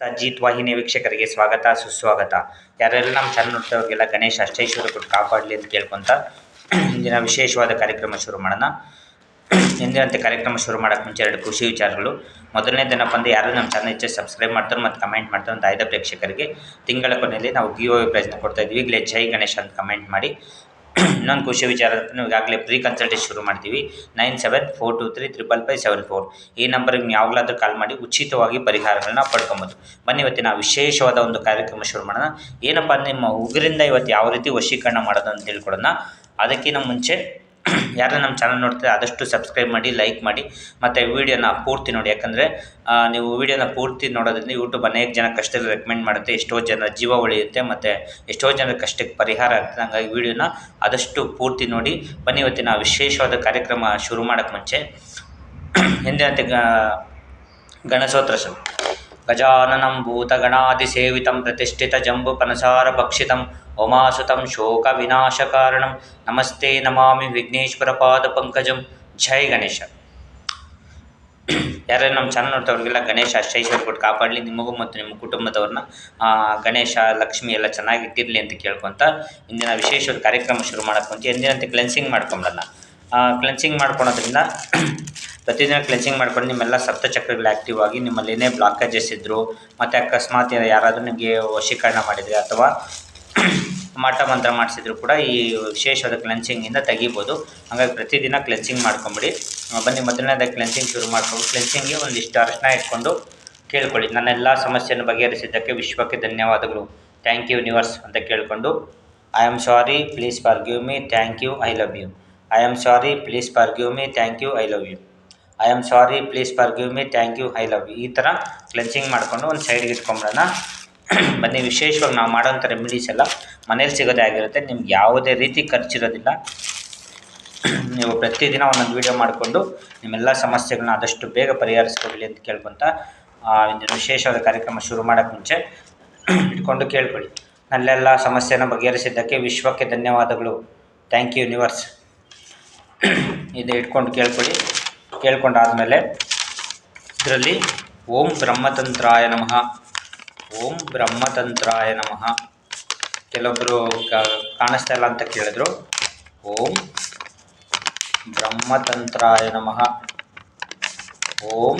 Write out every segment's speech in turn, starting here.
ಅಜಿತ್ ವಾಹಿನಿ ವೀಕ್ಷಕರಿಗೆ ಸ್ವಾಗತ, ಸುಸ್ವಾಗತ. ಯಾರೆಲ್ಲ ನಮ್ಮ ಚಾನಲ್ ನೋಡ್ತಾವ್ರಿಗೆಲ್ಲ ಗಣೇಶ ಅಷ್ಟೇಶ್ವರ ಕೊಟ್ಟು ಕಾಪಾಡಲಿ ಅಂತ ಕೇಳ್ಕೊಂತ ಇಂದಿನ ವಿಶೇಷವಾದ ಕಾರ್ಯಕ್ರಮ ಶುರು ಮಾಡೋಣ. ಎಂದಿನಂತೆ ಕಾರ್ಯಕ್ರಮ ಶುರು ಮಾಡೋಕ್ಕೆ ಮುಂಚೆ ಎರಡು ಖುಷಿ ವಿಚಾರಗಳು. ಮೊದಲನೇದೇನಪ್ಪ ಅಂದರೆ ಯಾರು ನಮ್ಮ ಚಾನಲ್ ಹೆಚ್ಚು ಸಬ್ಸ್ಕ್ರೈಬ್ ಮಾಡ್ತಾರೆ ಮತ್ತು ಕಮೆಂಟ್ ಮಾಡ್ತಾರೆ ಅಂತ ಆಯ್ದ ಪ್ರೇಕ್ಷಕರಿಗೆ ತಿಂಗಳ ಕೊನೆಯಲ್ಲಿ ನಾವು ಗಿವ್ ಪ್ರೈಸ್ನ ಕೊಡ್ತಾ ಇದ್ವಿ ಈಗಲೇ ಜೈ ಗಣೇಶ್ ಅಂತ ಕಮೆಂಟ್ ಮಾಡಿ. ಇನ್ನೊಂದು ಖುಷಿ ವಿಚಾರ ನೀವು ಈಗಾಗಲೇ ಪ್ರೀ ಕನ್ಸಲ್ಟೇಷನ್ ಶುರು ಮಾಡ್ತೀವಿ. Nine seven four two three triple five seven four ಈ ನಂಬರ್ಗೆ ನೀವು ಯಾವಾಗಲಾದ್ರೂ ಕಾಲ್ ಮಾಡಿ ಉಚಿತವಾಗಿ ಪರಿಹಾರಗಳನ್ನ ಪಡ್ಕೊಬೋದು. ಬನ್ನಿ ಇವತ್ತಿನ ವಿಶೇಷವಾದ ಒಂದು ಕಾರ್ಯಕ್ರಮ ಶುರು ಮಾಡೋಣ. ಏನಪ್ಪ ನಿಮ್ಮ ಉಗುರಿಂದ ಇವತ್ತು ಯಾವ ರೀತಿ ವಶೀಕರಣ ಮಾಡೋದು ಅಂತ ತಿಳ್ಕೊಡೋಣ ಅದಕ್ಕಿಂತ ಮುಂಚೆ ಯಾರು ನಮ್ಮ ಚಾನಲ್ ನೋಡ್ತಾರೆ ಆದಷ್ಟು ಸಬ್ಸ್ಕ್ರೈಬ್ ಮಾಡಿ ಲೈಕ್ ಮಾಡಿ, ಮತ್ತು ವೀಡಿಯೋನ ಪೂರ್ತಿ ನೋಡಿ. ಯಾಕಂದರೆ ನೀವು ವೀಡಿಯೋನ ಪೂರ್ತಿ ನೋಡೋದ್ರಿಂದ ಯೂಟ್ಯೂಬ್ ಅನೇಕ ಜನ ಕಷ್ಟದಲ್ಲಿ ರೆಕಮೆಂಡ್ ಮಾಡುತ್ತೆ. ಎಷ್ಟೋ ಜನ ಜೀವ ಉಳಿಯುತ್ತೆ, ಮತ್ತು ಎಷ್ಟೋ ಜನರ ಕಷ್ಟಕ್ಕೆ ಪರಿಹಾರ ಆಗ್ತದೆ. ಹಂಗಾಗಿ ವೀಡಿಯೋನ ಆದಷ್ಟು ಪೂರ್ತಿ ನೋಡಿ. ಬನ್ನಿ, ಇವತ್ತಿನ ವಿಶೇಷವಾದ ಕಾರ್ಯಕ್ರಮ ಶುರು ಮಾಡೋಕ್ಕೆ ಮುಂಚೆ. ಗ ಗಣಸೋತ್ರ ಉಮಾಸುತಂ ಶೋಕ ವಿನಾಶಕಾರಣಂ ನಮಸ್ತೆ ನಮಾಮಿ ವಿಘ್ನೇಶ್ವರ ಪಾದ ಪಂಕಜಂ ಜೈ ಗಣೇಶ ಯಾರೇ ನಮ್ಮ ಚಾನಲ್ ನೋಡ್ತವ್ರಿಗೆಲ್ಲ ಗಣೇಶ ಅಷ್ಟೈಶ್ವರ್ಯ ಕೊಟ್ಟು ಕಾಪಾಡಲಿ, ನಿಮಗೂ ಮತ್ತು ನಿಮ್ಮ ಕುಟುಂಬದವ್ರನ್ನ ಗಣೇಶ, ಲಕ್ಷ್ಮಿ ಎಲ್ಲ ಚೆನ್ನಾಗಿ ಇಟ್ಟಿರಲಿ ಅಂತ ಕೇಳ್ಕೊತ ಇಂದಿನ ವಿಶೇಷ ಕಾರ್ಯಕ್ರಮ ಶುರು ಮಾಡೋಕ್ಕೆ ಮುಂಚೆ ಎಂದಿನಂತೆ ಕ್ಲೆನ್ಸಿಂಗ್ ಮಾಡ್ಕೊಂಬಿಡೋಣ ಕ್ಲೆನ್ಸಿಂಗ್ ಮಾಡ್ಕೊಳೋದ್ರಿಂದ ಪ್ರತಿದಿನ ಕ್ಲೆನ್ಸಿಂಗ್ ಮಾಡ್ಕೊಂಡು ನಿಮ್ಮೆಲ್ಲ ಸಪ್ತಚಕ್ರಗಳು ಆ್ಯಕ್ಟಿವ್ ಆಗಿ ನಿಮ್ಮಲ್ಲಿ ಏನೇ ಬ್ಲಾಕೇಜಸ್ ಇದ್ದರು ಮತ್ತು ಅಕಸ್ಮಾತ್ ಯಾರಾದರೂ ನಿಮಗೆ ವಶೀಕರಣ ಮಾಡಿದರೆ ಅಥವಾ ಮಾಟ ಮಂತ್ರ ಮಾಡಿಸಿದ್ರು ಕೂಡ ಈ ವಿಶೇಷವಾದ ಕ್ಲೆನ್ಸಿಂಗಿಂದ ತೆಗಿಬೋದು. ಹಾಗಾಗಿ ಪ್ರತಿದಿನ ಕ್ಲೆನ್ಸಿಂಗ್ ಮಾಡ್ಕೊಂಬಿಡಿ. ಬನ್ನಿ ಮೊದಲನೇದ ಕ್ಲೆನ್ಸಿಂಗ್ ಶುರು ಮಾಡ್ಕೊಂಡು ಕ್ಲೆನ್ಸಿಂಗ್ಗೆ ಒಂದಿಷ್ಟು ಅರಶಿನ ಇಟ್ಕೊಂಡು ಕೇಳ್ಕೊಳ್ಳಿ. ನನ್ನೆಲ್ಲ ಸಮಸ್ಯೆಯನ್ನು ಬಗೆಹರಿಸಿದ್ದಕ್ಕೆ ವಿಶ್ವಕ್ಕೆ ಧನ್ಯವಾದಗಳು. ಥ್ಯಾಂಕ್ ಯು ಯೂನಿವರ್ಸ್ ಅಂತ ಕೇಳಿಕೊಂಡು I am sorry please forgive me thank you I love you I am sorry please forgive me thank you I love you I am sorry please forgive me thank you I love you ಈ ಥರ cleansing ಮಾಡಿಕೊಂಡು ಒಂದು ಸೈಡ್ಗೆ ಇಟ್ಕೊಂಬಿಡೋಣ ಬನ್ನಿ, ವಿಶೇಷವಾಗಿ ನಾವು ಮಾಡೋಂಥ remedies ಎಲ್ಲ ಮನೇಲಿ ಸಿಗೋದೇ ಆಗಿರುತ್ತೆ. ನಿಮ್ಗೆ ಯಾವುದೇ ರೀತಿ ಖರ್ಚಿರೋದಿಲ್ಲ. ನೀವು ಪ್ರತಿದಿನ ಒಂದೊಂದು ವೀಡಿಯೋ ಮಾಡಿಕೊಂಡು ನಿಮ್ಮೆಲ್ಲ ಸಮಸ್ಯೆಗಳನ್ನ ಆದಷ್ಟು ಬೇಗ ಪರಿಹರಿಸ್ಕೊಳ್ಳಿ ಅಂತ ಕೇಳ್ಕೊತ ಇಂದಿನ ವಿಶೇಷವಾದ ಕಾರ್ಯಕ್ರಮ ಶುರು ಮಾಡೋಕ್ಕೆ ಮುಂಚೆ ಇಟ್ಕೊಂಡು ಕೇಳ್ಕೊಳ್ಳಿ. ನಲ್ಲೆಲ್ಲ ಸಮಸ್ಯೆನ ಬಗೆಹರಿಸಿದ್ದಕ್ಕೆ ವಿಶ್ವಕ್ಕೆ ಧನ್ಯವಾದಗಳು. ಥ್ಯಾಂಕ್ ಯು ಯೂನಿವರ್ಸ್ ಇದು ಇಟ್ಕೊಂಡು ಕೇಳ್ಕೊಳ್ಳಿ. ಕೇಳ್ಕೊಂಡಾದಮೇಲೆ ಇದರಲ್ಲಿ ಓಂ ಬ್ರಹ್ಮತಂತ್ರಾಯ ನಮಃ. ಓಂ ಬ್ರಹ್ಮತಂತ್ರಾಯ ನಮಃ. ಕೆಲವೊಬ್ಬರು ಕಾಣಿಸ್ತಾ ಇಲ್ಲ ಅಂತ ಕೇಳಿದ್ರು. ಓಂ ಬ್ರಹ್ಮತಂತ್ರಾಯ ನಮಃ. ಓಂ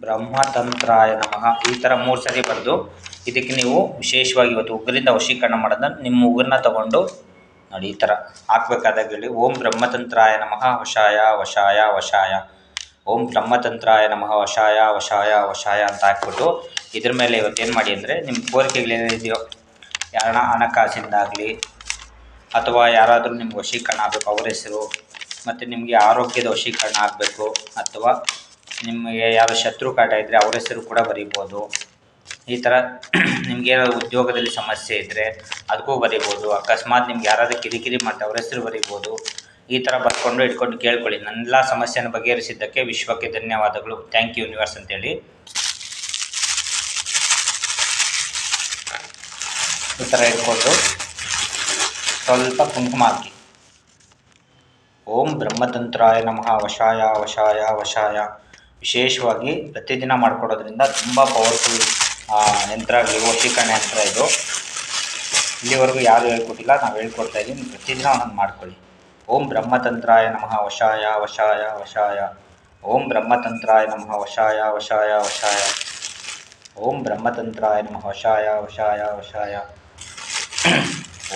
ಬ್ರಹ್ಮತಂತ್ರಾಯ ನಮಃ. ಈ ಥರ ಮೂರು ಸರಿ ಬರೆದು ಇದಕ್ಕೆ ನೀವು ವಿಶೇಷವಾಗಿ ಇವತ್ತು ಉಗ್ರಿಂದ ವಶೀಕರಣ ಮಾಡೋದನ್ನ ನಿಮ್ಮ ಉಗುರನ್ನ ತಗೊಂಡು ನೋಡಿ, ಈ ಥರ ಹಾಕ್ಬೇಕಾದಾಗ ಹೇಳಿ ಓಂ ಬ್ರಹ್ಮತಂತ್ರಾಯ ನಮಃ ವಶಾಯ ವಶಾಯ ವಶಾಯ. ಓಂ ಬ್ರಹ್ಮತಂತ್ರಾಯ ನಮಃ ವಶಾಯ ವಶಾಯ ವಶಾಯ ಅಂತ ಹಾಕ್ಬಿಟ್ಟು ಇದ್ರ ಮೇಲೆ ಇವತ್ತೇನು ಮಾಡಿ ಅಂದರೆ ನಿಮ್ಮ ಕೋರಿಕೆಗಳೇನಿದೆಯೋ ಯಾರನ್ನ ಹಣಕಾಸಿಂದಾಗಲಿ ಅಥವಾ ಯಾರಾದರೂ ನಿಮ್ಗೆ ವಶೀಕರಣ ಆಗಬೇಕು, ಅವ್ರ ಹೆಸರು, ಮತ್ತು ನಿಮಗೆ ಆರೋಗ್ಯದ ವಶೀಕರಣ ಆಗಬೇಕು, ಅಥವಾ ನಿಮಗೆ ಯಾರು ಶತ್ರು ಕಾಟ ಇದ್ದರೆ ಅವ್ರ ಹೆಸರು ಕೂಡ ಬರೀಬೋದು. ಈ ಥರ ನಿಮಗೆ ಏನಾದ್ರು ಉದ್ಯೋಗದಲ್ಲಿ ಸಮಸ್ಯೆ ಇದ್ದರೆ ಅದಕ್ಕೂ ಬರೀಬೋದು. ಅಕಸ್ಮಾತ್ ನಿಮ್ಗೆ ಯಾರಾದರೂ ಕಿರಿಕಿರಿ ಮಾಡ್ತಾ ಅವ್ರ ಹೆಸರು ಬರೀಬೋದು. ಈ ಥರ ಬರ್ಕೊಂಡು ಇಟ್ಕೊಂಡು ಕೇಳ್ಕೊಳ್ಳಿ. ನನ್ನೆಲ್ಲ ಸಮಸ್ಯೆನ ಬಗೆಹರಿಸಿದ್ದಕ್ಕೆ ವಿಶ್ವಕ್ಕೆ ಧನ್ಯವಾದಗಳು. ಥ್ಯಾಂಕ್ ಯು ಯೂನಿವರ್ಸ್ ಅಂತೇಳಿ. ಈ ಥರ ಇಟ್ಕೊಂಡು ಸ್ವಲ್ಪ ಕುಂಕುಮ ಹಾಕಿ. ಓಂ ಬ್ರಹ್ಮತಂತ್ರಾಯ ನಮಃ. ವಶಾಯ ವಶಾಯ ವಶಾಯ. ವಿಶೇಷವಾಗಿ ಪ್ರತಿದಿನ ಮಾಡ್ಕೊಡೋದ್ರಿಂದ ತುಂಬ ಪವರ್ಫುಲ್ ಯಂತ್ರ ಆಗಲಿ ವಶೀಕರಣ ಯಂತ್ರ ಇದು. ಇಲ್ಲಿವರೆಗೂ ಯಾರು ಹೇಳ್ಕೊಟ್ಟಿಲ್ಲ, ನಾವು ಹೇಳ್ಕೊಡ್ತಾ ಇದ್ದೀನಿ. ಪ್ರತಿದಿನ ಒಂದೊಂದು ಮಾಡ್ಕೊಳ್ಳಿ. ಓಂ ಬ್ರಹ್ಮತಂತ್ರಾಯ ನಮಃ ವಶಾಯ ವಶಾಯ ವಶಾಯ. ಓಂ ಬ್ರಹ್ಮತಂತ್ರಾಯ ನಮಃ ವಶಾಯ ವಶಾಯ ವಶಾಯ. ಓಂ ಬ್ರಹ್ಮತಂತ್ರಾಯ ನಮಃ ವಶಾಯ ವಶಾಯ ವಶಾಯ.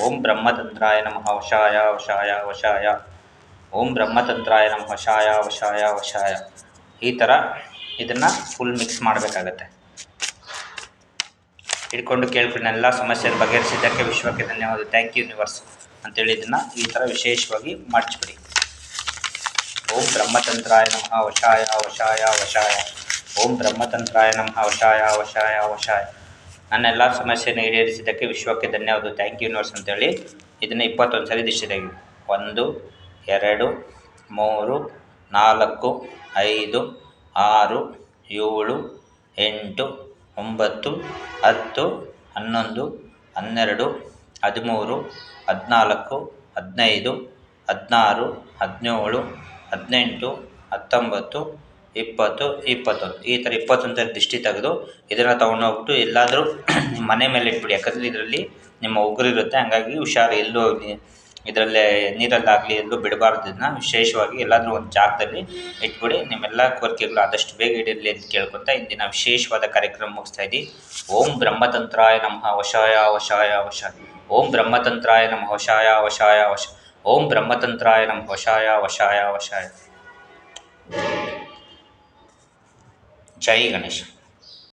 ಓಂ ಬ್ರಹ್ಮತಂತ್ರಾಯ ನಮಃ ವಶಾಯ ವಶಾಯ ವಶಾಯ. ಓಂ ಬ್ರಹ್ಮತಂತ್ರಾಯ ನಮಃ ವಶಾಯ ವಶಾಯ ವಶಾಯ. ಈ ಥರ ಇದನ್ನು ಫುಲ್ ಮಿಕ್ಸ್ ಮಾಡಬೇಕಾಗತ್ತೆ. ಹಿಡ್ಕೊಂಡು ಕೇಳ್ಕೊಂಡು ಎಲ್ಲ ಸಮಸ್ಯೆಯನ್ನು ಬಗೆಹರಿಸಿದ್ದಕ್ಕೆ ವಿಶ್ವಕ್ಕೆ ಧನ್ಯವಾದ ಥ್ಯಾಂಕ್ ಯು ಯೂನಿವರ್ಸ್ ಅಂತೇಳಿ ಇದನ್ನು ಈ ಥರ ವಿಶೇಷವಾಗಿ ಮಾಡಿಸ್ಬಿಡಿ. ಓಂ ಬ್ರಹ್ಮತಂತ್ರಾಯ ನಮಃ, ವಶಾಯ ವಶಾಯ ವಶಾಯ. ಓಂ ಬ್ರಹ್ಮತಂತ್ರಾಯ ನಮಃ, ವಶಾಯ ವಶಾಯ ವಶಾಯ. ನನ್ನೆಲ್ಲ ಸಮಸ್ಯೆಯನ್ನು ಈಡೇರಿಸಿದ್ದಕ್ಕೆ ವಿಶ್ವಕ್ಕೆ ಧನ್ಯವಾದ ಥ್ಯಾಂಕ್ ಯು ಯೂನಿವರ್ಸ್ ಅಂತೇಳಿ ಇದನ್ನು ಇಪ್ಪತ್ತೊಂದು ಸರಿ ದಿಷ್ಟಿದಾಗಿದೆ ಒಂದು, ಎರಡು, ಮೂರು, ನಾಲ್ಕು, ಐದು, ಆರು, ಏಳು, ಎಂಟು ಒಂಬತ್ತು, ಹತ್ತು, ಹನ್ನೊಂದು, ಹನ್ನೆರಡು, ಹದಿಮೂರು, ಹದಿನಾಲ್ಕು, ಹದಿನೈದು, ಹದಿನಾರು, ಹದಿನೇಳು, ಹದಿನೆಂಟು, ಹತ್ತೊಂಬತ್ತು, ಇಪ್ಪತ್ತು, ಇಪ್ಪತ್ತೊಂದು. ಈ ಥರ ಇಪ್ಪತ್ತೊಂದು ಥರ ದಿಷ್ಟಿ ತೆಗೆದು ಇದನ್ನು ತೊಗೊಂಡೋಗ್ಬಿಟ್ಟು ಎಲ್ಲಾದರೂ ಮನೆ ಮೇಲೆ ಇಟ್ಬಿಡಿ. ಯಾಕಂದರೆ ಇದರಲ್ಲಿ ನಿಮ್ಮ ಉಗುರಿರುತ್ತೆ ಹಂಗಾಗಿ ಹುಷಾರು ಎಲ್ಲೂ ಇದರಲ್ಲೇ ನೀರಲ್ಲಾಗಲಿ ಎಲ್ಲೂ ಬಿಡಬಾರ್ದು. ಇದನ್ನ ವಿಶೇಷವಾಗಿ ಎಲ್ಲಾದರೂ ಒಂದು ಜಾಗದಲ್ಲಿ ಇಟ್ಬಿಡಿ. ನಿಮ್ಮೆಲ್ಲ ಕೋರಿಕೆಗಳು ಆದಷ್ಟು ಬೇಗ ಈಡೇರಲಿ ಅಂತ ಕೇಳ್ಕೊತಾ ಇಂದಿನ ವಿಶೇಷವಾದ ಕಾರ್ಯಕ್ರಮ ಮುಗಿಸ್ತಾ ಇದ್ದೀವಿ. ಓಂ ಬ್ರಹ್ಮತಂತ್ರಾಯ ನಮಃ. ವಶಾಯ ವಶಾಯ, ವಶ. ಓಂ ಬ್ರಹ್ಮತಂತ್ರಾಯ ನಮಃ. ವಶಾಯ ವಶಾಯ, ವಶ. ಓಂ ಬ್ರಹ್ಮತಂತ್ರಾಯ ನಮಃ. ವಶಾಯ ವಶಾಯ ವಶಾಯ. ಜೈ ಗಣೇಶ.